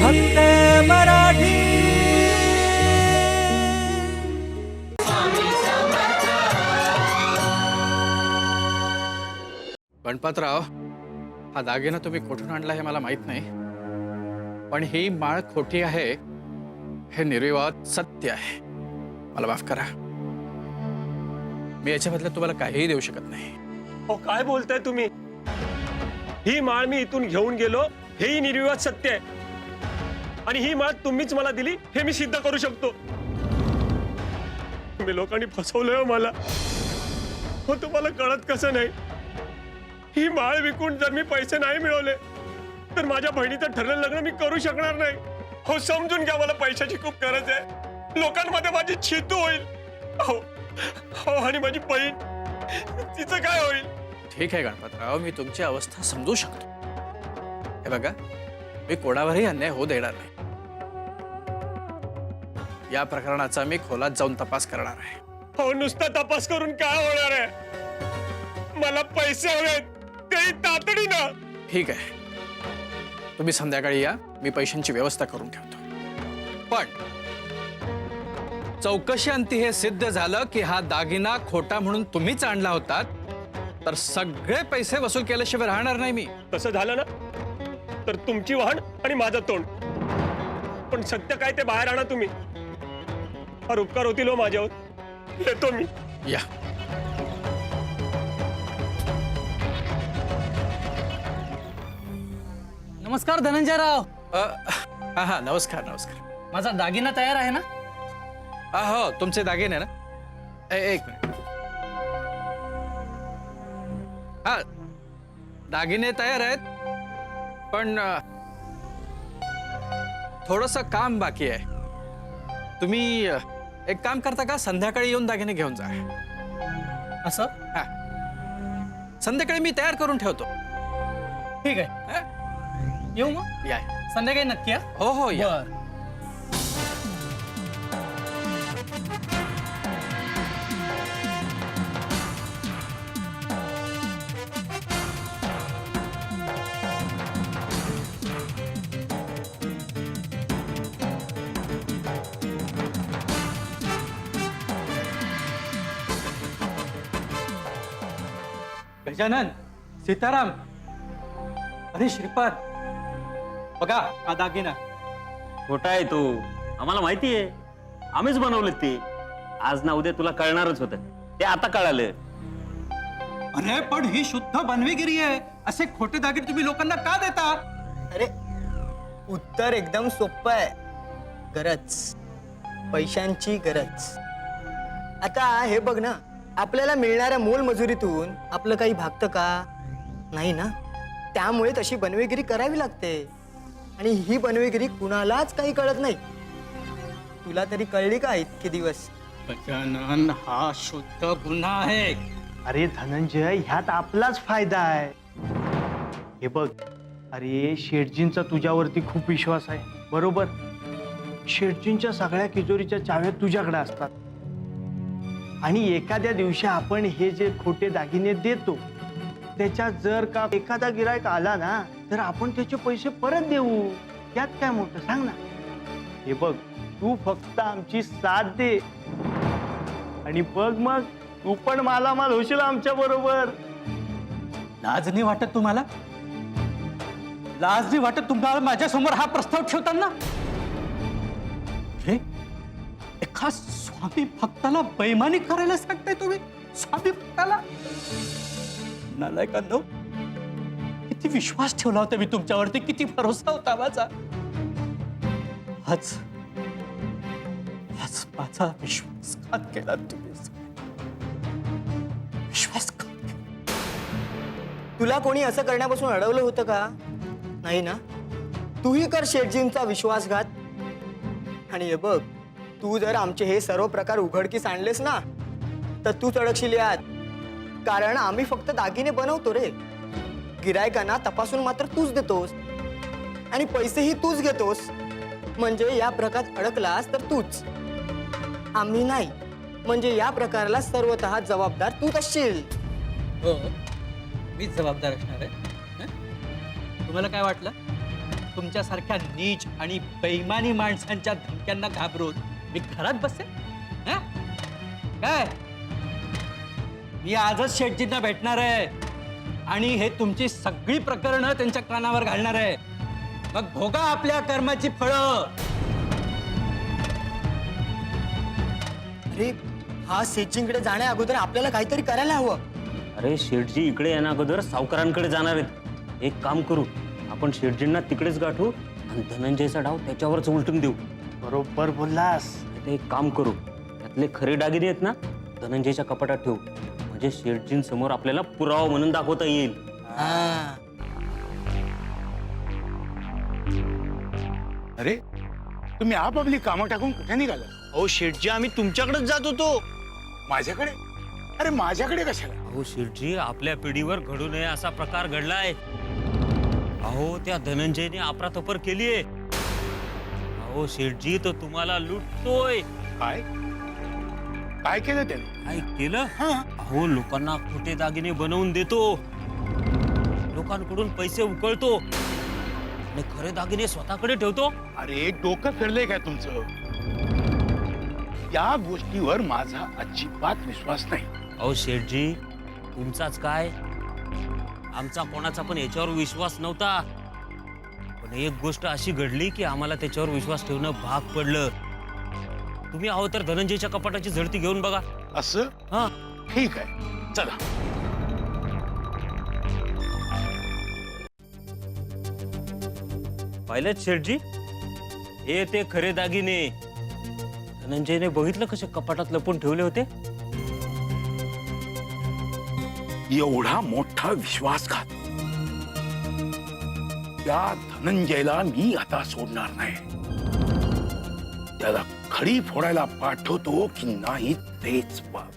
फक्त मराठी. गणपतराव हा दागिना तुम्ही कुठून आणला हे मला माहीत नाही. पण ही माळ खोटी आहे हे निर्विवाद सत्य आहे. मला माफ करा. मी याच्या बदल्यात तुम्हाला काहीही देऊ शकत नाही. हो काय बोलताय तुम्ही? ही माळ मी इथून घेऊन गेलो हेही निर्विवाद सत्य आहे. आणि ही माळ तुम्हीच मला दिली हे मी सिद्ध करू शकतो. तुम्ही लोकांनी फसवलंय हो मला. हो तुम्हाला कळत कसं नाही? ही माळ विकून जर मी पैसे नाही मिळवले तर माझ्या बहिणीचं ठरलेलं लग्न मी करू शकणार नाही. हो समजून घ्या मला पैशाची खूप गरज आहे. लोकांमध्ये माझी छितू होईल. हो हो आणि माझी बहीण तिचं काय होईल? ठीक आहे गणपतराव मी तुमची अवस्था समजू शकतो. हे बघा मी कोणावरही अन्याय होऊ देणार नाही. या प्रकरणाचा मी खोलात जाऊन तपास करणार आहे. हो नुसता तपास करून काय होणार आहे? मला पैसे हवेत तेही तातडीनं. ठीक आहे. तुम्ही संध्याकाळी या मी पैशांची व्यवस्था करून ठेवतो. पण चौकशी अंती हे सिद्ध झालं की हा दागिना खोटा म्हणून तुम्हीच आणला होता तर सगळे पैसे वसूल केल्याशिवाय राहणार नाही मी. तसं झालं ना? तर तुमची वाहन आणि माझं तोंड. पण सत्य काय ते बाहेर आणा तुम्ही. फार उपकार होतील हो माझ्यावर. येतो मी. या. नमस्कार धनंजयराव. अ, हा हा नमस्कार नमस्कार. माझा दागिना तयार आहे ना? हा हो तुमचे दागिने ना? ए, एक मिनिट. हा दागिने तयार आहेत पण थोडस काम बाकी आहे. तुम्ही अ, एक काम करता का? संध्याकाळी येऊन दागिने घेऊन जा. असं? हा. संध्याकाळी मी तयार करून ठेवतो. ठीक आहे. हा? येऊ मग? या. संध्याकाळी नक्की हो? हो या. बर. गजानन सीताराम अरे श्रीपाद. बघा हा दागिना. खोटा आहे तू? आम्हाला माहिती आहे. आम्हीच बनवले ते. आज ना उद्या तुला कळणारच होत. ते आता कळालं. अरे पण ही शुद्ध बनवेगिरी आहे. असे खोटे दागिने तुम्ही लोकांना का देता? अरे उत्तर एकदम सोपं आहे. गरज. पैशांची गरज. आता हे बघ ना. आपल्याला मिळणाऱ्या मोलमजुरीतून आपलं काही भागतं का? नाही ना? त्यामुळे तशी बनवेगिरी करावी लागते. आणि ही बनवेगिरी कुणालाच काही कळत नाही. तुला तरी कळली का इतके दिवस? गजानन हा शुद्ध गुन्हा आहे. अरे धनंजय ह्यात आपलाच फायदा आहे. हे बघ अरे शेठजींचा तुझ्यावरती खूप विश्वास आहे. बरोबर? शेठजींच्या सगळ्या किजोरीच्या चाव्या तुझ्याकडे असतात. आणि एखाद्या दिवशी आपण हे जे खोटे दागिने देतो त्याच्यात जर का एखादा गिरायक आला ना तर आपण त्याचे पैसे परत देऊ. यात काय मोठं? सांग ना. हे बघ तू फक्त आमची साथ दे. आणि बघ मग तू पण मालामाल होशील आमच्या बरोबर. लाज नाही वाटत तुम्हाला? लाज नाही वाटत तुम्हाला माझ्यासमोर हा प्रस्ताव ठेवताना? हे खास स्वामी भक्ताला बैमानी करायला सांगताय तुम्ही? स्वामी भक्ताला? नालायकांनो किती विश्वास ठेवला होता मी तुमच्यावरती किती भरोसा होता माझा. आज आज माझा विश्वासघात केला तुम्ही? विश्वासघात तुला कोणी असं करण्यापासून अडवलं होतं का? नाही ना? तूही कर शेटजींचा विश्वासघात. आणि हे बघ तू जर आमचे हे सर्व प्रकार उघडकीस आणलेस ना तर तू अडकशील यात. कारण आम्ही फक्त दागिने बनवतो रे. गिरायकांना तपासून मात्र तूच देतोस. आणि पैसेही तूच घेतोस. म्हणजे या प्रकारात अडकलास तर तूच. आम्ही नाही. म्हणजे या प्रकाराला सर्वतः जबाबदार तूच असशील. हो, हो. मीच जबाबदार असणार आहे. तुम्हाला काय वाटलं? तुमच्यासारख्या नीच आणि बेईमानी माणसांच्या धमक्यांना घाबरून मी घरात बसे हं? काय? मी आजच शेटजींना भेटणार आहे. आणि हे तुमची सगळी प्रकरणं त्यांच्या कानावर घालणार आहे. मग भोगा आपल्या कर्माची फळं. अरे हा सेटजींकडे जाण्या अगोदर आपल्याला काहीतरी करायला हवं. अरे शेठजी इकडे येण्या अगोदर सावकारांकडे जाणार आहेत. एक काम करू आपण शेठजींना तिकडेच गाठू आणि धनंजयचा डाव त्याच्यावरच उलटून देऊ. बरोबर बोललास. आता एक काम करू. त्यातले खरे दागिने आहेत ना धनंजयच्या कपाटात ठेवू. म्हणजे शेठजींसमोर आपल्याला पुरावा म्हणून दाखवता येईल. हा. अरे तुम्ही आपापली कामं टाकून कुठे निघाला? अहो शेटजी आम्ही तुमच्याकडेच जात होतो. माझ्याकडे? अरे माझ्याकडे कशाला? अहो शेठजी आपल्या पिढीवर घडू नये असा प्रकार घडलाय. अहो त्या धनंजयने आपरातपर केलीये. अहो शेठजी तो तुम्हाला लुटतोय. काय? काय केलं त्याने? काय केलं? अहो लोकांना खोटे दागिने बनवून देतो. लोकांकडून पैसे उकळतो. आणि खरे दागिने स्वतःकडे ठेवतो. अरे डोकं फिरलंय काय तुमचं? या गोष्टीवर माझा अजिबात विश्वास नाही. अहो शेठजी तुमचाच काय? आमचा कोणाचा पण याच्यावर विश्वास नव्हता. पण एक गोष्ट अशी घडली की आम्हाला त्याच्यावर विश्वास ठेवणं भाग पडलं. तुम्ही आहो तर धनंजयच्या कपाटाची झडती घेऊन बघा. असं? हा. ठीक आहे. चला. पाहिलं शेठजी. हे ते खरे दागिने. धनंजयने बघितलं कसे कपाटात लपून ठेवले होते? एवढा मोठा विश्वासघात. त्या धनंजयला मी आता सोडणार नाही. त्याला खडी फोडायला पाठवतो की नाही तेच बघ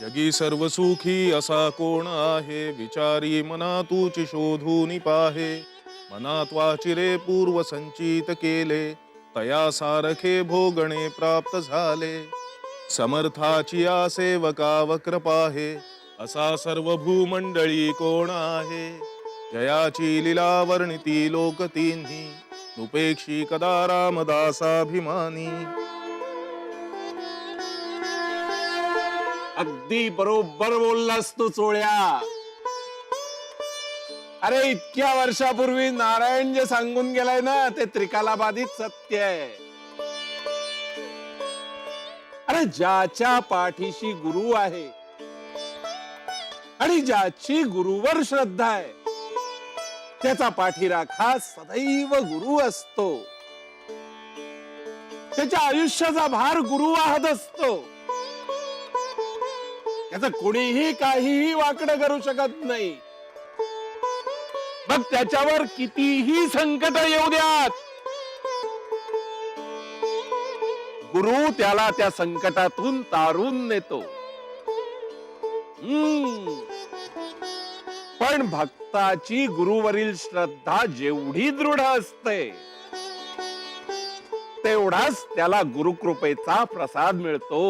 जगी सर्व सुखी असा कोण आहे? विचारी मना तूची शोधून पाहे. मनात वाचिरे पूर्व संचित केले. तया सारखे भोगणे प्राप्त झाले. समर्थाची या सेवका वक्र पाहे. असा सर्व भूमंडळी कोण आहे? जयाची लिला वर्णिती लोक तिन्ही. उपेक्षी कदा रामदासाभिमानी. अगदी बरोबर बोललास तू चोळ्या. अरे इतक्या वर्षापूर्वी नारायण जे सांगून गेलाय ना ते त्रिकालाबाधित सत्य आहे. अरे ज्याच्या पाठीशी गुरु आहे आणि ज्याची गुरुवर श्रद्धा आहे त्याचा पाठीराखा सदैव गुरु असतो. त्याच्या आयुष्याचा भार गुरु वाहत असतो. त्याच कोणीही काहीही वाकडं करू शकत नाही. मग त्याच्यावर कितीही संकट येऊ द्यात. गुरु त्याला त्या संकटातून तारून नेतो. हम्म. पण भक्ताची गुरुवरील श्रद्धा जेवढी दृढ असते तेवढाच त्याला गुरुकृपेचा प्रसाद मिळतो.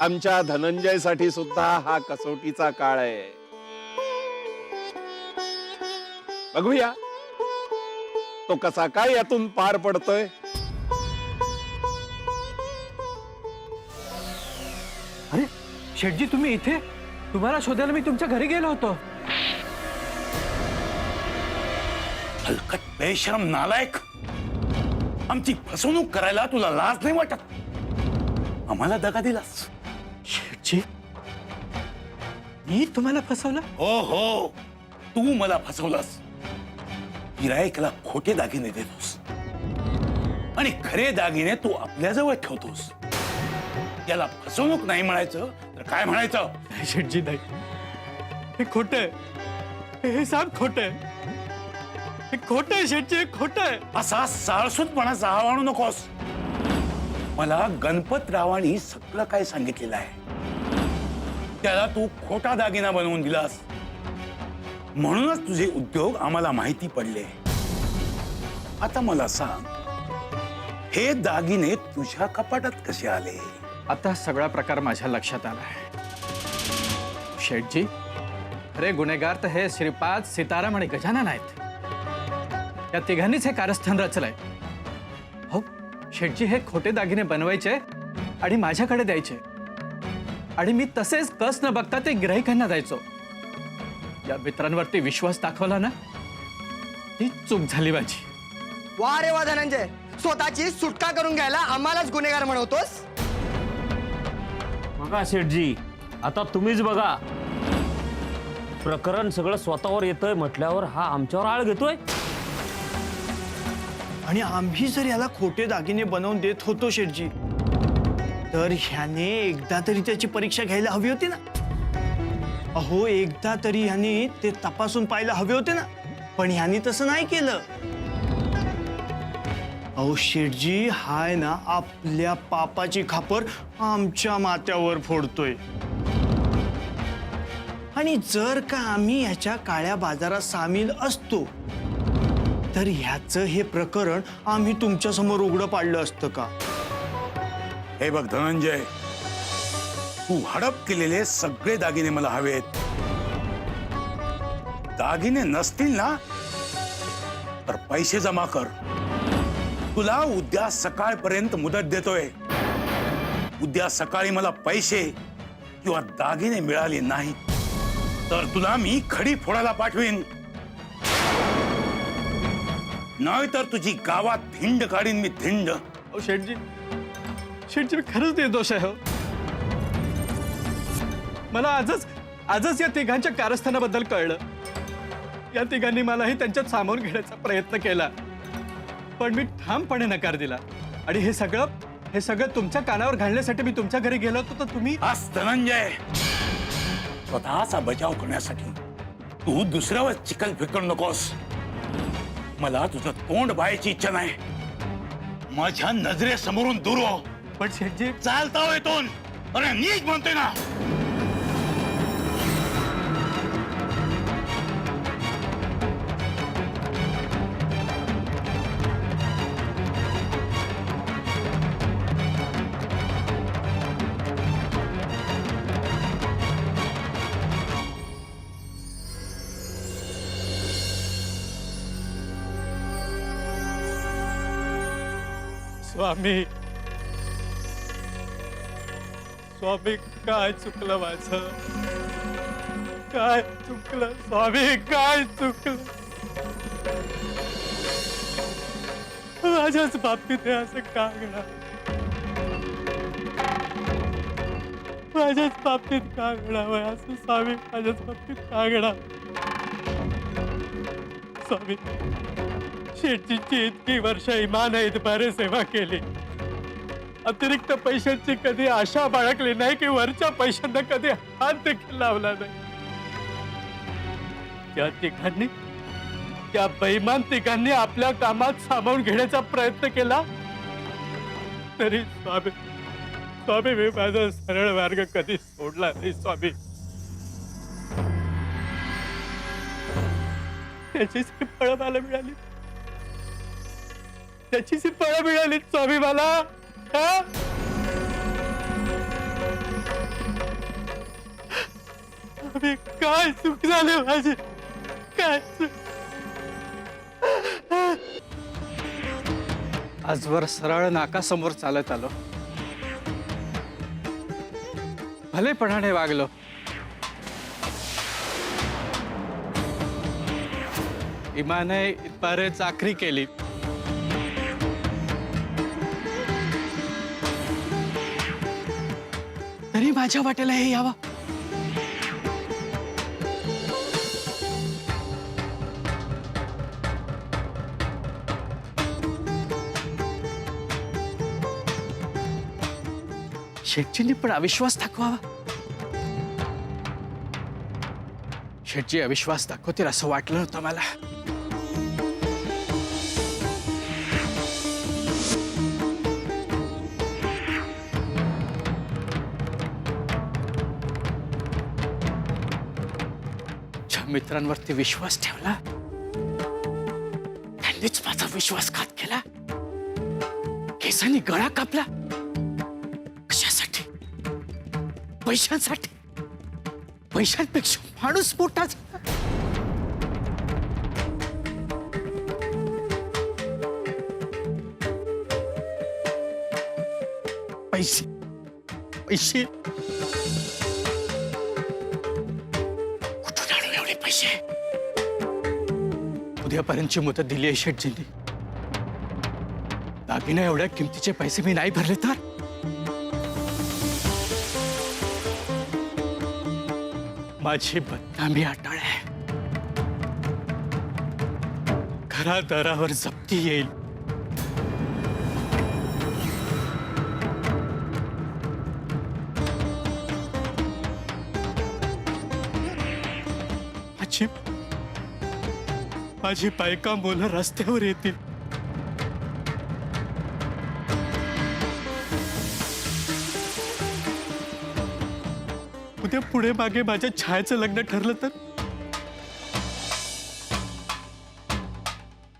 आमच्या धनंजयसाठी सुद्धा हा कसोटीचा काळ आहे. बघूया तो कसा काय यातून पार पडतोय? अरे शेटजी तुम्ही इथे? तुम्हाला शोधायला मी तुमच्या घरी गेलो होतो. हलकत बेशरम नालायक. आमची फसवणूक करायला तुला लाज नाही वाटत? आम्हाला दगा दिलास. शेटजी मी तुम्हाला फसवलं? हो हो. तू मला फसवलास. गिरायकला खोटे दागिने देतोस. आणि खरे दागिने तू आपल्याजवळ ठेवतोस. याला फसवणूक नाही म्हणायचं तर काय म्हणायचं? नाही शेटजी नाही। हे खोट। आहे हे साप खोट। आहे हे खोट आहे शेटजी हे खोट। आहे असा साळसूतपणा आणू नकोस। मला गणपतरावांनी सगळं काय सांगितलेलं आहे. त्याला तू खोटा दागिना बनवून दिलास. म्हणूनच तुझे उद्योग आम्हाला माहिती पडले. आता मला सांग हे दागिने तुझ्या कपाटात कसे आले? आता सगळा प्रकार माझ्या लक्षात आलाय शेठजी. खरे गुन्हेगार तर हे श्रीपाद सीताराम आणि गजानन आहेत. या तिघांनीच हे कारस्थान रचलंय. हो शेठजी हे खोटे दागिने बनवायचे आणि माझ्याकडे द्यायचे. आणि मी तसेच कस न बघता ते गिराहिकांना द्यायचो. या मित्रांवरती विश्वास दाखवला ना ती चूक झाली माझी. वा रे वा धनंजय स्वतःची सुटका करून घ्यायला आम्हालाच गुन्हेगार म्हणवतोस? बघा शेठजी आता तुम्हीच बघा. प्रकरण सगळं स्वतःवर येतंय म्हटल्यावर हा आमच्यावर आळ घेतोय. आणि आम्ही जर याला खोटे दागिने बनवून देत होतो शेठजी तर ह्याने एकदा तरी त्याची परीक्षा घ्यायला हवी होती ना? अहो एकदा तरी ह्याने ते तपासून पाहायला हवे होते ना? पण ह्याने तसं नाही केलं. अहो शेठजी हाय ना आपल्या पापाची खापर आमच्या माथ्यावर फोडतोय. आणि जर का आम्ही ह्याच्या काळ्या बाजारात सामील असतो तर ह्याचं हे प्रकरण आम्ही तुमच्यासमोर उघडं पाडलं असतं का? हे बघ धनंजय तू हडप केलेले सगळे दागिने मला हवेत. दागिने नसतील ना तर पैसे जमा कर. तुला उद्या सकाळपर्यंत मुदत देतोय. उद्या सकाळी मला पैसे किंवा दागिने मिळाले नाहीत. तर तुला मी खडी फोडायला पाठवीन. नाही तर तुझी गावात धिंड काढीन मी धिंड. अहो शेठजी. शेठजी मी खरंच निर्दोष आहे हो. मला आजच आजच या तिघांच्या कारस्थानाबद्दल कळलं. या तिघांनी मलाही त्यांच्यात सामावून घेण्याचा प्रयत्न केला. पण मी ठामपणे नकार दिला. आणि हे सगळं हे सगळं तुमच्या कानावर घालण्यासाठी मी तुमच्या घरी गेलो होतो तर तुम्ही आज धनंजय स्वतःचा बचाव करण्यासाठी तू दुसऱ्यावर चिखल फेकू नकोस. मला तुझं तोंड बायची इच्छा नाही. माझ्या नजरेसमोरून दूर हो. पण शेठजी चालता हो इथून. अरे नीट म्हणतोय ना. स्वामी. स्वामी काय चुकलं माझं? काय चुकलं? स्वामी काय चुकलं? माझ्याच बाबतीत हे असं का घडा माझ्याच बाबतीत का घडावं असं स्वामी माझ्याच बाबतीत का घडा स्वामी. शेटजींची इतकी वर्ष इमान इतबारे सेवा केली. अतिरिक्त पैशांची कधी आशा बाळगली नाही की वरच्या पैशांना कधी हात देखील लावला नाही. त्या तिघांनी त्या बैमान तिघांनी आपल्या कामात सामावून घेण्याचा प्रयत्न केला. तरी स्वामी स्वामी मी माझा सरळ मार्ग कधी सोडला नाही स्वामी. त्याची फळं मला मिळाली. त्याची फळं मिळाली स्वामी मला. हा? काय चूक झाले माझी? काय आजवर सरळ नाकासमोर चालत आलो. भलेपणाने वागलो. इमाने पर चाकरी केली. तरी माझ्या वाटेला हे यावं. शेटजींनी पण अविश्वास दाखवावा. शेटजी अविश्वास दाखवतील असं वाटलं होतं मला. मित्रांवरती विश्वास ठेवला. त्यांनीच माझा विश्वासघात केला. केसांनी गळा कापला. कशासाठी? पैशांसाठी. पैशांपेक्षा माणूस मोठा झाला. पैसे. पैसे. पैसे. उद्यापर्यंतची मुदत दिली आहे शेटजींनी दागिना एवढ्या किमतीचे पैसे मी नाही भरले तर? माझी बदनामी आटाळ आहे. घरादारावर जप्ती येईल. माझी माझी बायका मुलं रस्त्यावर येतील. उद्या पुढे मागे माझ्या छायाचं लग्न ठरलं तर?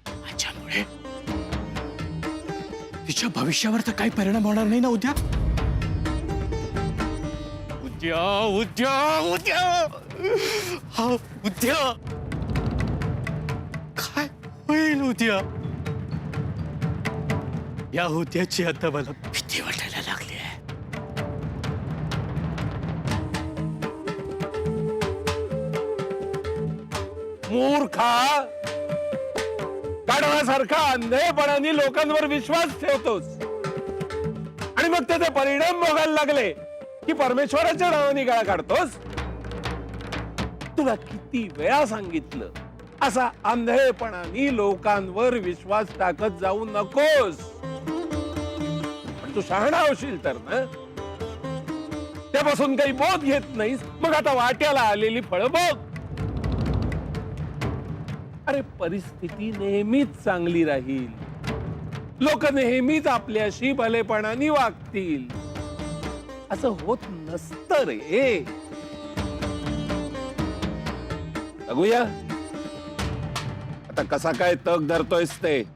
माझ्यामुळे. तिच्या भविष्यावर तर काही परिणाम होणार नाही ना उद्या? उद्या उद्या उद्या. हा. उद्या? काय होईल उद्या? या होत्याची आता मला भीती वाटायला लागली आहे. मूर्खा! काढण्यासारखा अंधेपणाने लोकांवर विश्वास ठेवतोस. आणि मग त्याचे परिणाम भोगायला लागले की परमेश्वराच्या नावाने गळा काढतोस. तुला किती वेळा सांगितलं? असा अंधेपणाने लोकांवर विश्वास टाकत जाऊ नकोस. पण तू शहाणा होशील तर ना? त्यापासून काही बोध घेत नाहीस. मग आता वाट्याला आलेली फळं बघ. अरे परिस्थिती नेहमीच चांगली राहील. लोक नेहमीच आपल्याशी भलेपणाने वागतील. असं होत नसतं रे. बघूया. आता कसा काय तग धरतोयस ते.